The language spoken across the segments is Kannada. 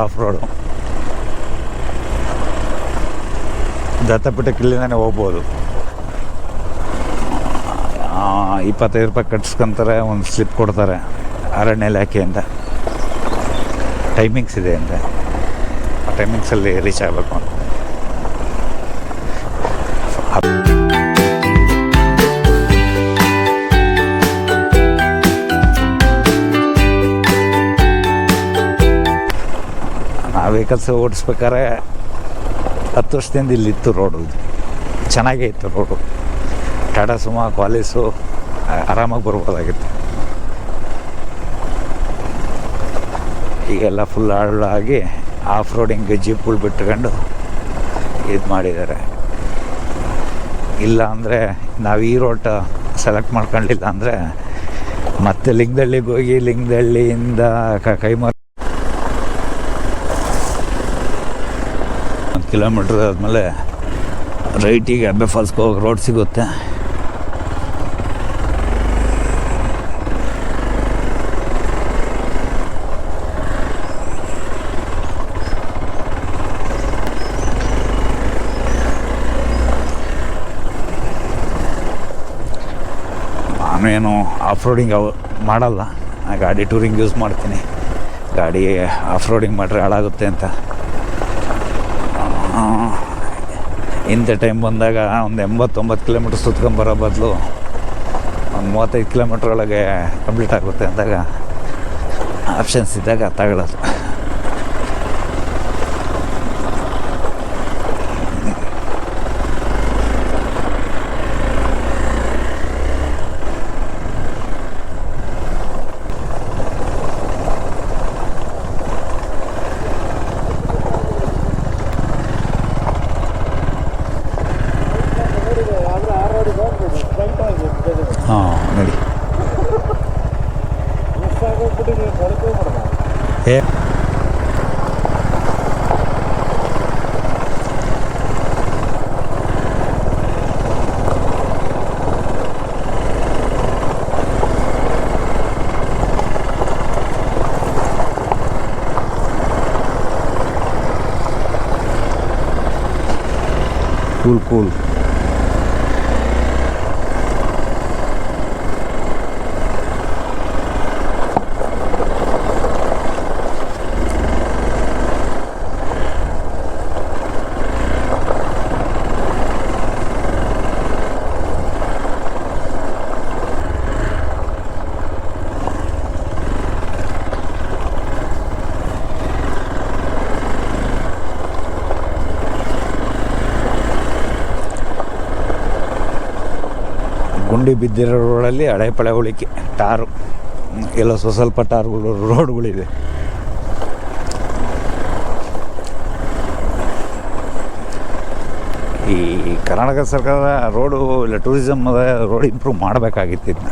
ಆಫ್ ರೋಡು ದತ್ತಪೀಠಕ್ಕೆ ಇಲ್ಲಿಂದಾನೆ ಹೋಗ್ಬೋದು ಇಪ್ಪತ್ತೈದು ರೂಪಾಯಿ ಕಟ್ಸ್ಕೊಂತಾರೆ, ಒಂದು ಸ್ಲಿಪ್ ಕೊಡ್ತಾರೆ ಅರಣ್ಯ ಇಲಾಖೆಯಿಂದ ಟೈಮಿಂಗ್ಸ್ ಇದೆ ಅಂತೆ. ಆ ಟೈಮಿಂಗ್ಸಲ್ಲಿ ರೀಚ್ ಆಗಬೇಕು ಅಂತ. ವೆಹಿಕಲ್ಸ್ ಓಡಿಸ್ಬೇಕಾದ್ರೆ ಹತ್ತು ವರ್ಷದಿಂದ ಇಲ್ಲಿತ್ತು ರೋಡು. ಚೆನ್ನಾಗೇ ಇತ್ತು ರೋಡು. ಟಾಟಾ ಸುಮಾ ಕಾಲೇಜು ಆರಾಮಾಗಿ ಬರ್ಬೋದಾಗಿತ್ತು. ಈಗೆಲ್ಲ ಫುಲ್ ಆಗಿ ಆಫ್ ರೋಡಿಂಗ್ ಜೀಪ್ಗಳು ಬಿಟ್ಕೊಂಡು ಇದು ಮಾಡಿದ್ದಾರೆ. ಇಲ್ಲ ಅಂದರೆ ನಾವು ಈ ರೋಟ ಸೆಲೆಕ್ಟ್ ಮಾಡ್ಕೊಂಡಿಲ್ಲ ಅಂದರೆ ಮತ್ತೆ ಲಿಂಗದಳ್ಳಿಗೆ ಹೋಗಿ ಲಿಂಗದಳ್ಳಿಯಿಂದ ಕೈಮರ ಕಿಲೋಮೀಟ್ರ್ ಆದಮೇಲೆ ರೈಟಿಗೆ ಅಬ್ಬೆ ಫಾಲ್ಸ್ಗೆ ಹೋಗಿ ರೋಡ್ ಸಿಗುತ್ತೆ. ನಾನೇನು ಆಫ್ ರೋಡಿಂಗ್ ಅವ ಮಾಡಲ್ಲ. ಗಾಡಿ ಟೂರಿಂಗ್ ಯೂಸ್ ಮಾಡ್ತೀನಿ. ಗಾಡಿ ಆಫ್ ರೋಡಿಂಗ್ ಮಾಡ್ರೆ ಹಾಳಾಗುತ್ತೆ ಅಂತ ಆ, ಇಂಥ ಟೈಮ್ ಬಂದಾಗ ಒಂದು ಎಂಬತ್ತೊಂಬತ್ತು ಕಿಲೋಮೀಟ್ರ್ ಸುತ್ಕೊಂಬರೋ ಬದಲು ಒಂದು ಮೂವತ್ತೈದು ಕಿಲೋಮೀಟ್ರ್ ಒಳಗೆ ಕಂಪ್ಲೀಟ್ ಆಗುತ್ತೆ ಅಂದಾಗ ಆಪ್ಷನ್ಸ್ ಇದ್ದಾಗ ತಗೊಳ್ಳೋದು. ಹಾಂ ನೋಡಿ ಏ ಕೂಲ್ ಕೂಲ್ ಗುಂಡಿ ಬಿದ್ದಿರೋ ರೋಡಲ್ಲಿ ಹಳೆ ಪಳೆ ಉಳಿಕೆ ಟಾರು, ಎಲ್ಲ ಸ್ವಲ್ಪ ಟಾರ್ಗಳು ರೋಡ್ಗಳಿದೆ ಈ ಕರ್ನಾಟಕ ಸರ್ಕಾರ ರೋಡು, ಇಲ್ಲ ಟೂರಿಸಮ್ ರೋಡ್ ಇಂಪ್ರೂವ್ ಮಾಡಬೇಕಾಗಿತ್ತು ಇದನ್ನ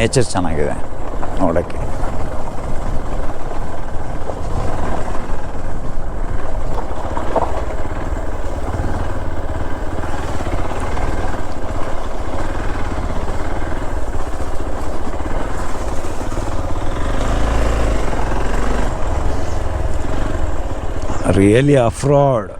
ನೇಚರ್ ಚೆನ್ನಾಗಿದೆ ನೋಡೋಕ್ಕೆ. really a fraud.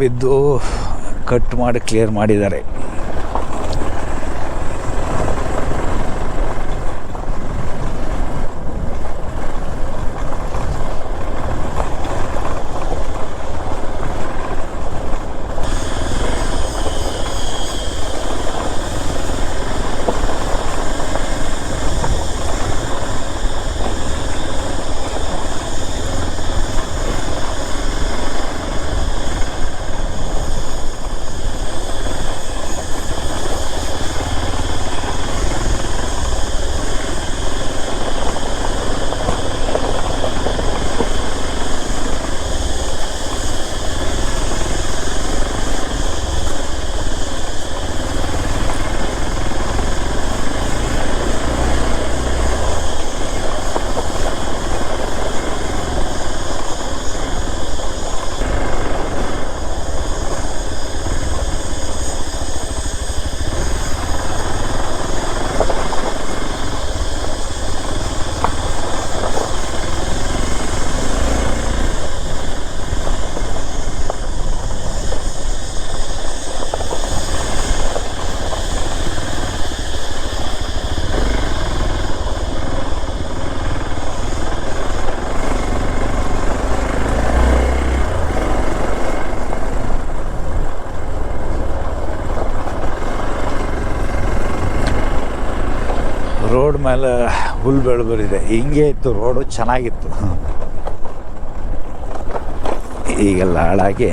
ಬಿದ್ದು ಕಟ್ ಮಾಡಿ ಕ್ಲಿಯರ್ ಮಾಡಿದ್ದಾರೆ. ಮೇಲೆ ಹುಲ್ ಬೆಳೆಬರಿದೆ. ಹಿಂಗೆ ಇತ್ತು, ರೋಡು ಚೆನ್ನಾಗಿತ್ತು. ಈಗೆಲ್ಲ ಹಾಳಾಗಿ.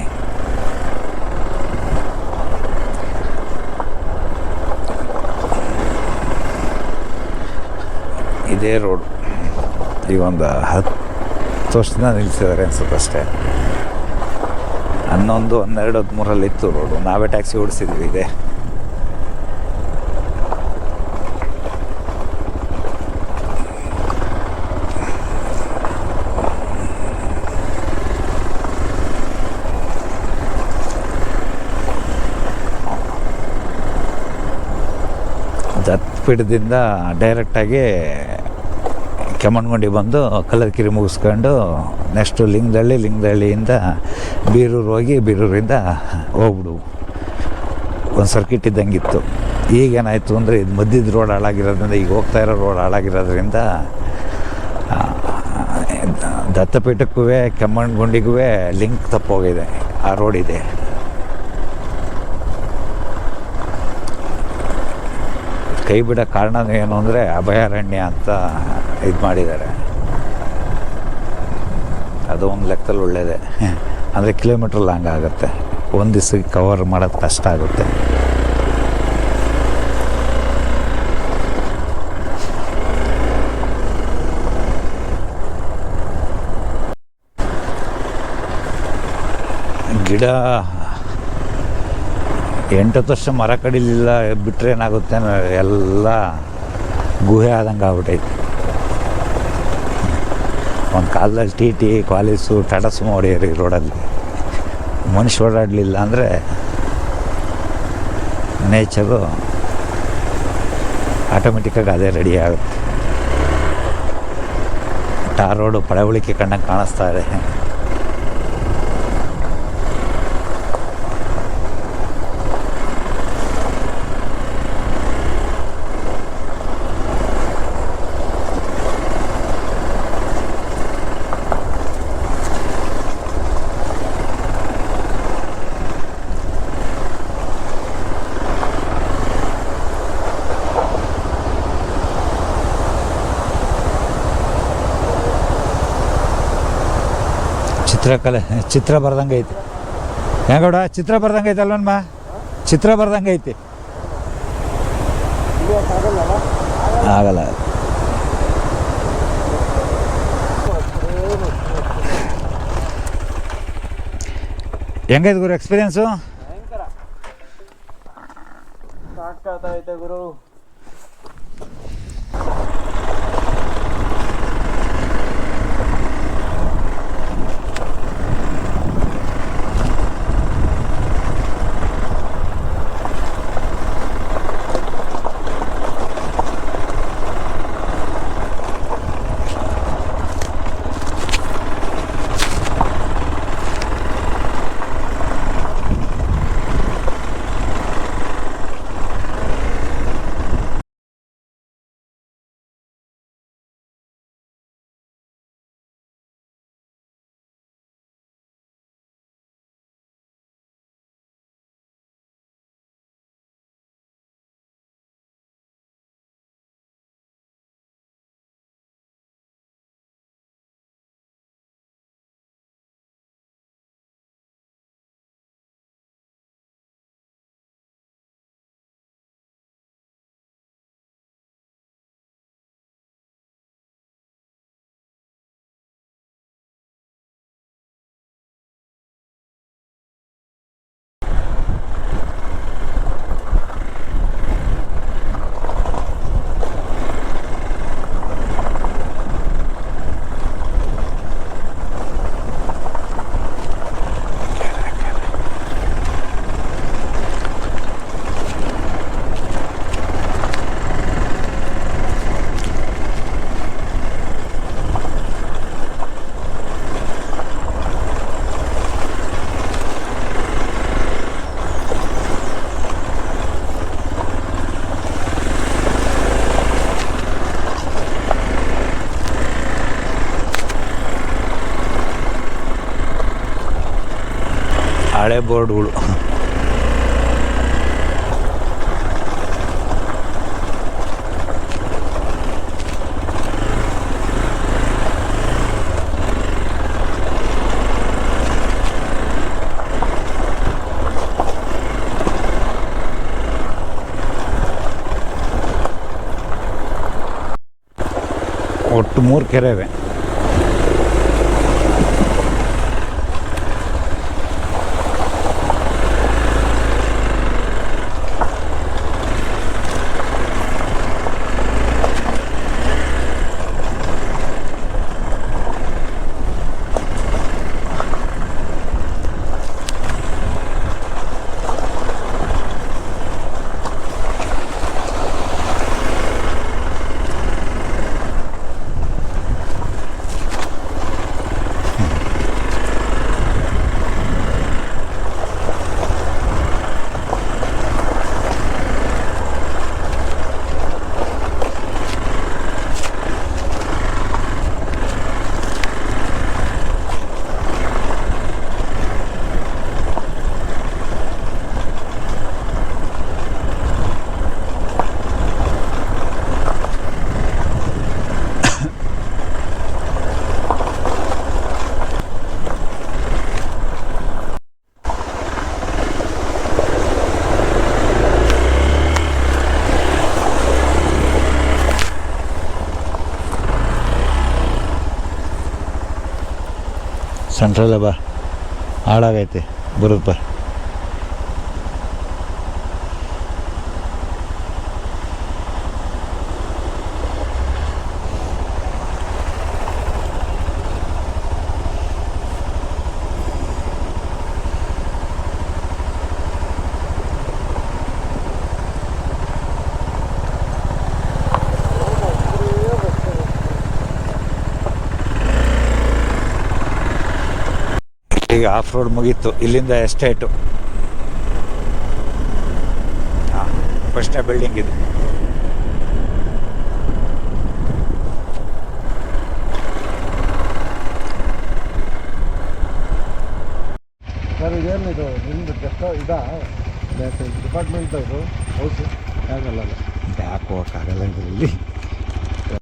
ಇದೇ ರೋಡು. ಈ ಒಂದು ಹತ್ತು ವರ್ಷದಿಂದ ನಿಲ್ಲಿಸಿದ್ದಾರೆ ಅನ್ಸುತ್ತೆ ಅಷ್ಟೇ. ಹನ್ನೊಂದು, ಹನ್ನೆರಡು ಹದಿಮೂರಲ್ಲಿ ಇತ್ತು ರೋಡು. ನಾವೇ ಟ್ಯಾಕ್ಸಿ ಓಡಿಸಿದ್ವಿ ಇದೆ. ದತ್ತಪೀಠದಿಂದ ಡೈರೆಕ್ಟಾಗಿ ಕೆಮ್ಮಣ್ಗುಂಡಿ ಬಂದು ಕಲ್ಲರ್ಕಿರಿ ಮುಗಿಸ್ಕೊಂಡು ನೆಕ್ಸ್ಟು ಲಿಂಗದಳ್ಳಿ, ಲಿಂಗದಳ್ಳಿಯಿಂದ ಬೀರೂರು ಹೋಗಿ ಬೀರೂರಿಂದ ಹೋಗ್ಬಿಡು. ಒಂದು ಸರ್ಕಿಟ್ ಇದ್ದಂಗಿತ್ತು. ಈಗೇನಾಯಿತು ಅಂದರೆ ಇದು ಮಧ್ಯದ ರೋಡ್ ಹಾಳಾಗಿರೋದ್ರಿಂದ, ಈಗ ಹೋಗ್ತಾ ಇರೋ ರೋಡ್ ಹಾಳಾಗಿರೋದ್ರಿಂದ ದತ್ತಪೀಠಕ್ಕೂ ಕೆಮ್ಮಣ್ಗುಂಡಿಗೂ ಲಿಂಕ್ ತಪ್ಪೋಗಿದೆ. ಆ ರೋಡ್ ಇದೆ. ಕೈ ಬಿಡೋ ಕಾರಣ ಏನು ಅಂದರೆ ಅಭಯಾರಣ್ಯ ಅಂತ ಇದು ಮಾಡಿದ್ದಾರೆ. ಅದು ಒಂದು ಲೆಕ್ಕದಲ್ಲಿ ಒಳ್ಳೆಯದೇ ಅಂದರೆ ಕಿಲೋಮೀಟ್ರ್ ಲಾಂಗ್ ಆಗುತ್ತೆ. ಒಂದು ದಿವ್ಸಕ್ಕೆ ಕವರ್ ಮಾಡೋದು ಕಷ್ಟ ಆಗುತ್ತೆ. ಗಿಡ ಎಂಟತ್ತು ವರ್ಷ ಮರ ಕಡಿಲಿಲ್ಲ ಬಿಟ್ಟರೆ ಏನಾಗುತ್ತೆ ಎಲ್ಲ ಗುಹೆ ಆದಂಗೆ ಆಗ್ಬಿಟ್ಟೈತೆ ಒಂದು ಕಾಲದಲ್ಲಿ T T college Tata Sumo ರೋಡಲ್ಲಿ. ಮನುಷ್ಯ ಓಡಾಡಲಿಲ್ಲ ಅಂದರೆ ನೇಚರು ಆಟೋಮೆಟಿಕ್ಕಾಗಿ ಅದೇ ರೆಡಿ ಆಗುತ್ತೆ. ಟಾರ್ ರೋಡು ಪಳವಳಿಕೆ ಕಣ್ಣಂಗೆ ಕಾಣಿಸ್ತಾ ಇದೆ. ಚಿತ್ರಕಲೆ ಚಿತ್ರ ಬರ್ದಂಗೆ ಐತಿ. ಹೆಂಗೌಡ ಚಿತ್ರ ಬರ್ದಂಗೆ ಐತೆ ಅಲ್ವನ್ಮ ಚಿತ್ರ ಬರ್ದಂಗೆ ಐತಿ. ಆಗಲ್ಲ. ಹೆಂಗೈತೆ ಗುರು ಎಕ್ಸ್ಪೀರಿಯನ್ಸು ಗುರು. ಹಳೆ ಬೋರ್ಡ್ಗಳು ಒಟ್ಟು ಮೂರು ಕೆರೆ ಇವೆ ಸೆಂಟ್ರಲ್ಲ ಬಾ ಹಾಳಾಗೈತೆ. ಬರುತ್ತೆ ಬಾ ಈಗ ಆಫ್ ರೋಡ್ ಮುಗೀತು. ಇಲ್ಲಿಂದ ಎಸ್ಟೇಟು. ಫಸ್ಟ್ ಬಿಲ್ಡಿಂಗ್ ಇದು. ಸರ್ ಇದು? ನಿಮ್ದು ಗೆಸ್ಟ್ ಇದಾ? ಡಿಪಾರ್ಟ್ಮೆಂಟ್ ಹೌಸ್ ಆಗಲ್ಲ ಬ್ಯಾಕ್ ಹೋಗೋಕ್ಕಾಗಲ್ಲ ಇದರಲ್ಲಿ